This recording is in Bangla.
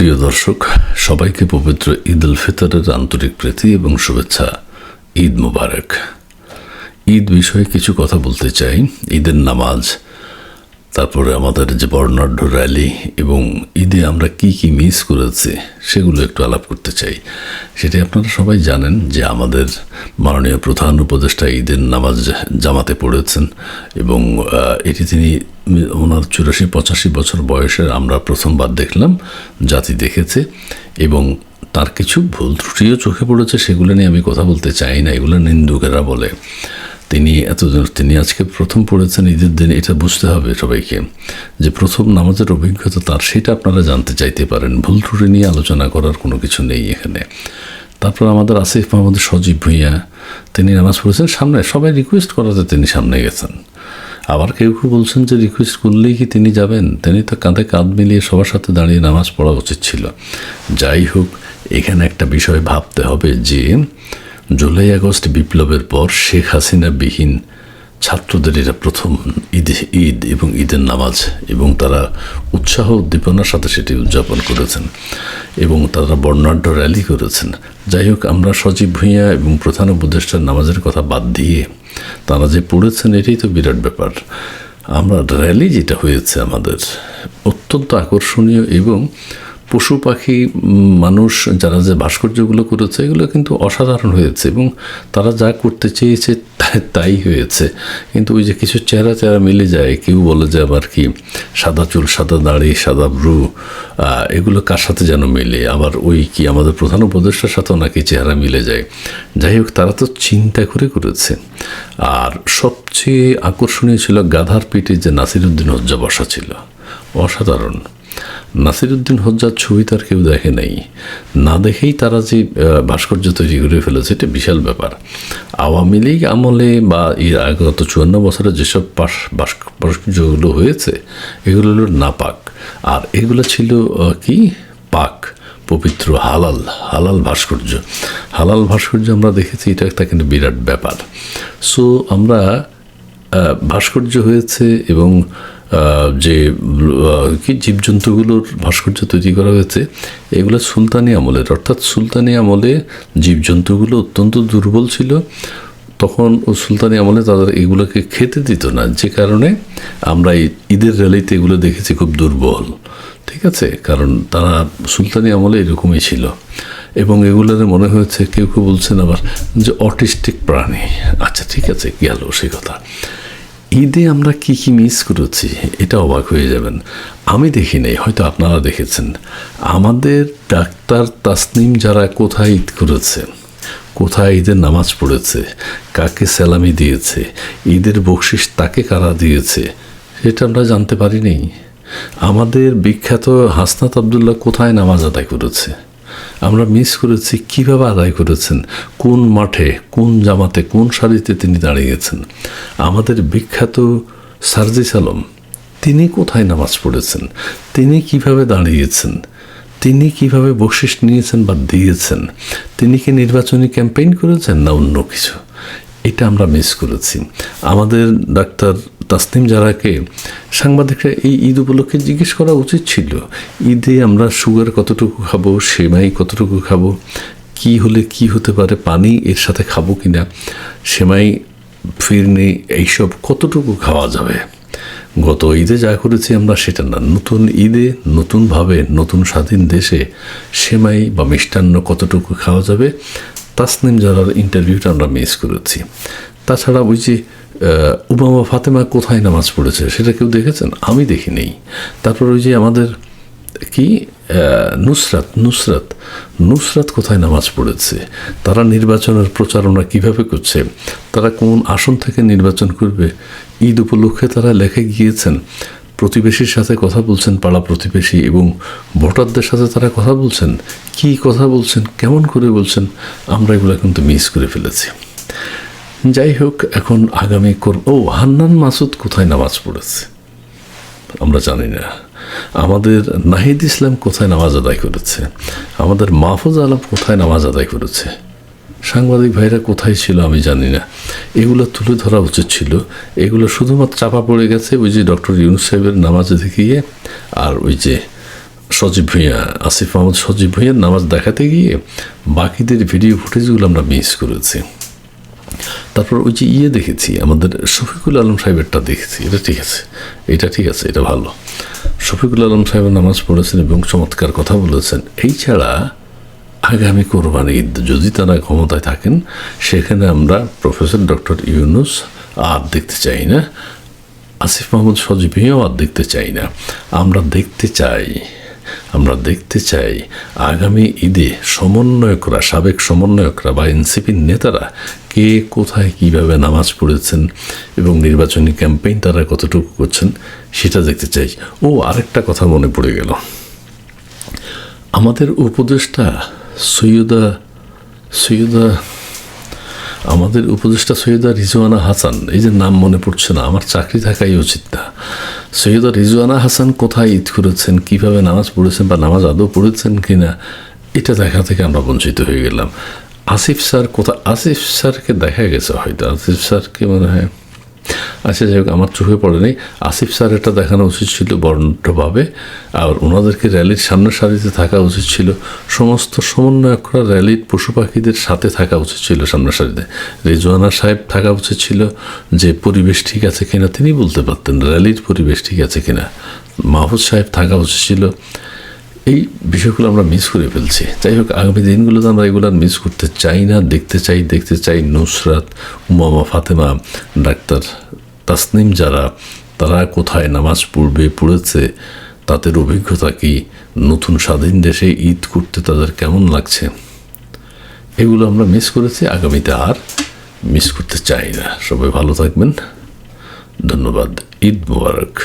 প্রিয় দর্শক, সবাইকে পবিত্র ঈদ উল ফিতরের আন্তরিক প্রীতি এবং শুভেচ্ছা। ঈদ মুবারক। ঈদ বিষয়ে কিছু কথা বলতে চাই। ঈদের নামাজ তারপরে আমাদের যে বর্ণাঢ্য র্যালি এবং ঈদে আমরা কি কি মিস করেছি, সেগুলো একটু আলাপ করতে চাই। সেটি আপনারা সবাই জানেন যে আমাদের মাননীয় প্রধান উপদেষ্টা ঈদের নামাজ জামাতে পড়েছেন এবং এটি তিনি ওনার চুরাশি পঁচাশি বছর বয়সের আমরা প্রথমবার দেখলাম, জাতি দেখেছে এবং তার কিছু ভুল ত্রুটিও চোখে পড়েছে, সেগুলো নিয়ে আমি কথা বলতে চাই না, এগুলো নিন্দুকেরা বলে। তিনি এতদিন তিনি আজকে প্রথম পড়েছেন, ঈদের দিন এটা বুঝতে হবে সবাইকে যে প্রথম নামাজের অভিজ্ঞতা তার, সেটা আপনারা জানতে চাইতে পারেন। ভুল ত্রুটি নিয়ে আলোচনা করার কোনো কিছু নেই এখানে। তারপর আমাদের আসিফ মাহমুদ সজীব ভূঁইয়া, তিনি নামাজ পড়েছেন সামনে, সবাই রিকোয়েস্ট করাতে তিনি সামনে গেছেন। আবার কেউ কেউ বলছেন যে রিকোয়েস্ট করলেই কি তিনি যাবেন? তিনি তো কাঁধে কাঁধ মিলিয়ে সবার সাথে দাঁড়িয়ে নামাজ পড়া উচিত ছিল। যাই হোক, এখানে একটা বিষয় ভাবতে হবে যে জুলাই আগস্ট বিপ্লবের পর শেখ হাসিনা বিহীন ছাত্রদের এটা প্রথম ঈদ ঈদ এবং ঈদের নামাজ এবং তারা উৎসাহ উদ্দীপনার সাথে সেটি উদযাপন করেছেন এবং তারা বর্ণাঢ্য র্যালি করেছেন। যাই হোক, আমরা সজীব ভূঁইয়া এবং প্রধান উপদেষ্টার নামাজের কথা বাদ দিয়ে তারা যে পড়েছেন, এটাই তো বিরাট ব্যাপার। আমরা র্যালি যেটা হয়েছে আমাদের অত্যন্ত আকর্ষণীয় এবং পশু পাখি মানুষ, যারা যে ভাস্কর্যগুলো করেছে, এগুলো কিন্তু অসাধারণ হয়েছে এবং তারা যা করতে চেয়েছে তাই হয়েছে। কিন্তু ওই যে কিছু চেহারা চেহারা মিলে যায়। কেউ বলে যে আবার কি সাদা চুল, সাদা দাড়ি, সাদা ব্রু এগুলো কার সাথে যেন মেলে? আবার ওই কি আমাদের প্রধান উপদেষ্টার সাথেও নাকি চেহারা মিলে যায়? যাই হোক, তারা তো চিন্তা করে করেছে। আর সবচেয়ে আকর্ষণীয় ছিল গাধার পিঠে যে নাসিরুদ্দিন হজ্জা বসা ছিল। অসাধারণ। নাসিরুদ্দিন হজ্জার ছবি তার কেউ দেখে নাই। না দেখেই তারা যে ভাস্কর্য তৈরি করে ফেলেছে, এটা বিশাল ব্যাপার। আওয়ামী লীগ আমলে বা এর গত চুয়ান্ন বছরে যেসব ভাস্কর্যগুলো হয়েছে, এগুলো হলো নাপাক। আর এগুলো ছিল কি? পাক, পবিত্র হালাল হালাল ভাস্কর্য। হালাল ভাস্কর্য আমরা দেখেছি, এটা একটা কিন্তু বিরাট ব্যাপার। সো আমরা ভাস্কর্য হয়েছে এবং যে কি জীবজন্তুগুলোর ভাস্কর্য তৈরি করা হয়েছে, এগুলো সুলতানি আমলের। অর্থাৎ সুলতানি আমলে জীবজন্তুগুলো অত্যন্ত দুর্বল ছিল। তখন ও সুলতানি আমলে তাদের এগুলোকে খেতে দিত না। যে কারণে আমরা ঈদের র্যালিতে এগুলো দেখেছি খুব দুর্বল। ঠিক আছে? কারণ তারা সুলতানি আমলে এরকমই ছিল। এবং এগুলোর মনে হয়েছে, কেউ কেউ বলছেন আবার যে অটিস্টিক প্রাণী। আচ্ছা ঠিক আছে, গেল সে কথা। ঈদে আমরা কি কি মিস করেছি, এটা অবাক হয়ে যাবেন। আমি দেখি নাই, হয়তো আপনারা দেখেছেন। আমাদের ডাক্তার তাসনিম যারা কোথায় ঈদ করেছে? কোথায় ঈদের নামাজ পড়েছে? কাকে সালামি দিয়েছে? ঈদের বকশিস তাকে কারা দিয়েছে? সেটা আমরা জানতে পারিনি। আমাদের বিখ্যাত হাসনাত আবদুল্লাহ কোথায় নামাজ আদায় করেছে? আমরা মিস করেছি কীভাবে আদায় করেছেন? কোন মাঠে, কোন জামাতে, কোন শাড়িতে তিনি দাঁড়িয়েছেন? আমাদের বিখ্যাত সার্জিস আলম, তিনি কোথায় নামাজ পড়েছেন? তিনি কীভাবে দাঁড়িয়েছেন? তিনি কীভাবে বকশিস নিয়েছেন বা দিয়েছেন? তিনি কি নির্বাচনী ক্যাম্পেইন করেছেন না অন্য কিছু? এটা আমরা মিস করেছি। আমাদের ডাক্তার তাসনিম জারাকে সাংবাদিকরা এই ঈদ উপলক্ষে জিজ্ঞেস করা উচিত ছিল, ঈদে আমরা সুগার কতটুকু খাব, সেমাই কতটুকু খাব, কি হলে কি হতে পারে, পানি এর সাথে খাব কি না সেমাই, ফিরনি, এইসব কতটুকু খাওয়া যাবে? গত ঈদে যা করেছি আমরা সেটা না। নতুন ঈদে নতুনভাবে নতুন স্বাধীন দেশে সেমাই বা মিষ্টান্ন কতটুকু খাওয়া যাবে তাসনিম জারার ইন্টারভিউটা আমরা মিস করেছি। তাছাড়া ওই যে উমামা ফাতেমা কোথায় নামাজ পড়েছে সেটা কেউ দেখেছেন? আমি দেখি নেই তারপর ওই যে আমাদের কি? নুসরাত নুসরাত নুসরাত কোথায় নামাজ পড়েছে? তারা নির্বাচনের প্রচারণা কীভাবে করছে? তারা কোন আসন থেকে নির্বাচন করবে? ঈদ উপলক্ষে তারা লেখে গিয়েছেন, প্রতিবেশীর সাথে কথা বলছেন, পাড়া প্রতিবেশী এবং ভোটারদের সাথে তারা কথা বলছেন। কি কথা বলছেন? কেমন করে বলছেন? আমরা এগুলো কিন্তু মিস করে ফেলেছি। যাই হোক এখন আগামী কর, ও, হান্নান মাসুদ কোথায় নামাজ পড়েছে? আমরা জানি না। আমাদের নাহিদ ইসলাম কোথায় নামাজ আদায় করেছে? আমাদের মাহফুজ আলম কোথায় নামাজ আদায় করেছে? সাংবাদিক ভাইরা কোথায় ছিল আমি জানি না। এগুলো তুলে ধরা উচিত ছিল। এগুলো শুধুমাত্র চাপা পড়ে গেছে ওই যে ডক্টর ইউনুস সাহেবের নামাজে দেখিয়ে আর ওই যে সজীব ভূঁইয়া, আসিফ মাহমুদ সজীব ভূঁইয়ার নামাজ দেখাতে গিয়ে বাকিদের ভিডিও ফুটেজগুলো আমরা মিস করেছি। তারপর ওই যে ইয়ে দেখেছি, আমাদের শফিকুল আলম সাহেবেরটা দেখেছি। এটা ঠিক আছে, এটা ঠিক আছে, এটা ভালো। শফিকুল আলম সাহেবের নামাজ পড়েছেন এবং চমৎকার কথা বলেছেন। এই ছাড়া আগামী কোরবানি ঈদ যদি তারা ক্ষমতায় থাকেন, সেখানে আমরা প্রফেসর ডক্টর ইউনুস আর দেখতে চাই না, আসিফ মাহমুদ সজীবীও আর দেখতে চাই না। আমরা দেখতে চাই আমরা দেখতে চাই আগামী ঈদে সমন্বয়করা, সাবেক সমন্বয়করা বা এনসিপির নেতারা কে কোথায় কীভাবে নামাজ পড়েছেন এবং নির্বাচনী ক্যাম্পেইন তারা কতটুকু করছেন সেটা দেখতে চাই। ও, আরেকটা কথা মনে পড়ে গেল। আমাদের উপদেষ্টা সৈয়দা সৈয়দা আমাদের উপদেষ্টা সৈয়দা রিজওয়ানা হাসান, এই যে নাম মনে পড়ছে না, আমার চাকরি থাকাই উচিত না। সৈয়দা রিজওয়ানা হাসান কোথায় ঈদ করেছেন, কীভাবে নামাজ পড়েছেন বা নামাজ আদৌ পড়েছেন কি না এটা দেখা থেকে আমরা বঞ্চিত হয়ে গেলাম। আসিফ স্যার কোথা, আসিফ স্যারকে দেখা গেছে হয়তো, আসিফ স্যারকে মনে হয় আচ্ছা যাই হোক, আমার চোখে পড়েনি আসিফ স্যার এটা দেখানো উচিত ছিল বর্ণভাবে আর ওনাদেরকে র্যালির সামনের সারিতে থাকা উচিত ছিল। সমস্ত সমন্বয়করা র্যালির পশু পাখিদের সাথে থাকা উচিত ছিল সামনের সারিতে। রেজওয়ানা সাহেব থাকা উচিত ছিল যে, পরিবেশ ঠিক আছে কিনা? তিনি বলতে পারতেন, র্যালির পরিবেশ ঠিক আছে কিনা? মাহফুজ সাহেব থাকা উচিত ছিল। এই বিষয়গুলো আমরা মিস করে ফেলছি। যাই হোক, আগামী দিনগুলোতে আমরা এগুলো মিস করতে চাই না, দেখতে চাই দেখতে চাই নুসরাত, উমামা, ফাতেমা, ডাক্তার তাসনিম যারা, তারা কোথায় নামাজ পড়বে, পড়েছে, তাদের অভিজ্ঞতা কি? নতুন স্বাধীন দেশে ঈদ করতে তাদের কেমন লাগছে? এগুলো আমরা মিস করেছি, আগামীতে আর মিস করতে চাই না। সবাই ভালো থাকবেন। ধন্যবাদ, ঈদ মুবারক।